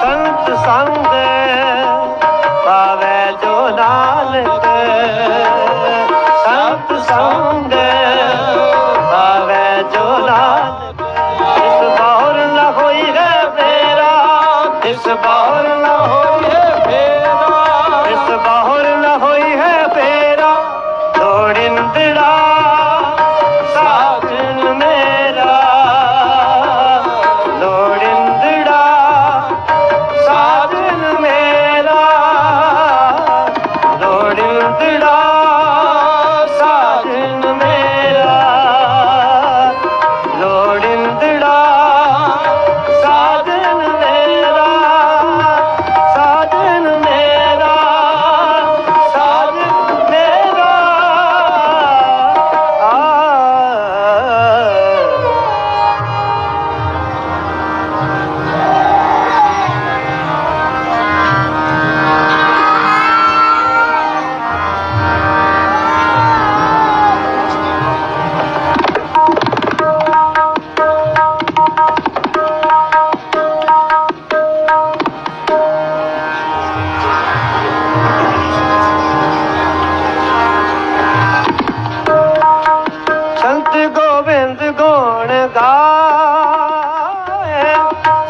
ਸੰਤ ਸੰਗ ਪਾਵੇ ਜੋ ਨਾਨਕ। ਸੰਤ ਸੰਗ ਪਾਵੇ ਜੋ ਨਾਨਕ। ਇਸ ਬਾਹਰ ਨਾ ਹੋਈ ਹੈ ਮੇਰਾ, ਇਸ ਬਾਹਰ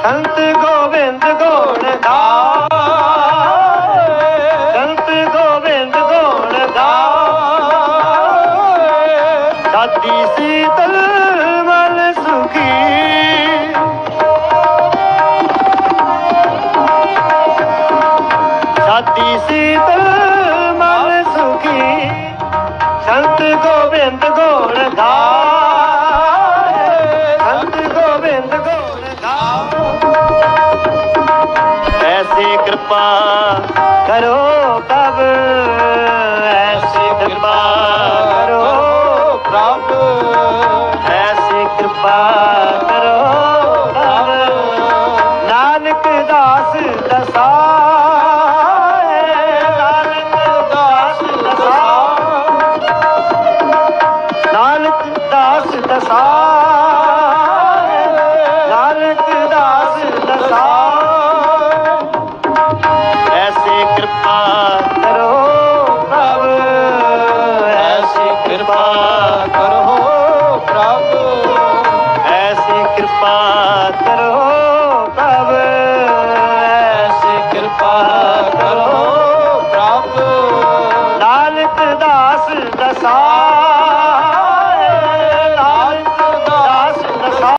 ਸੰਤ ਗੋਬਿੰਦ ਗੁਣ ਗਾਏ ਸੰਤ ਗੋਬਿੰਦ ਗੁਣ ਗਾਏ ਦਾਤੀ ਸੀਤਲ ਮਨ ਸੁਖੀ। ਸਾਦੀ ਸੀਤਲ ਮਨ ਸੁਖੀ। ਸੰਤ ਗੋਬਿੰਦ ਗੁਣ ਦਾ ਕਿਰਪਾ ਕਰੋ ਪ੍ਰਭ ਐਸੀ ਕਿਰਪਾ ਕਰੋ। ਪ੍ਰਭ। ਐਸੀ 是个啥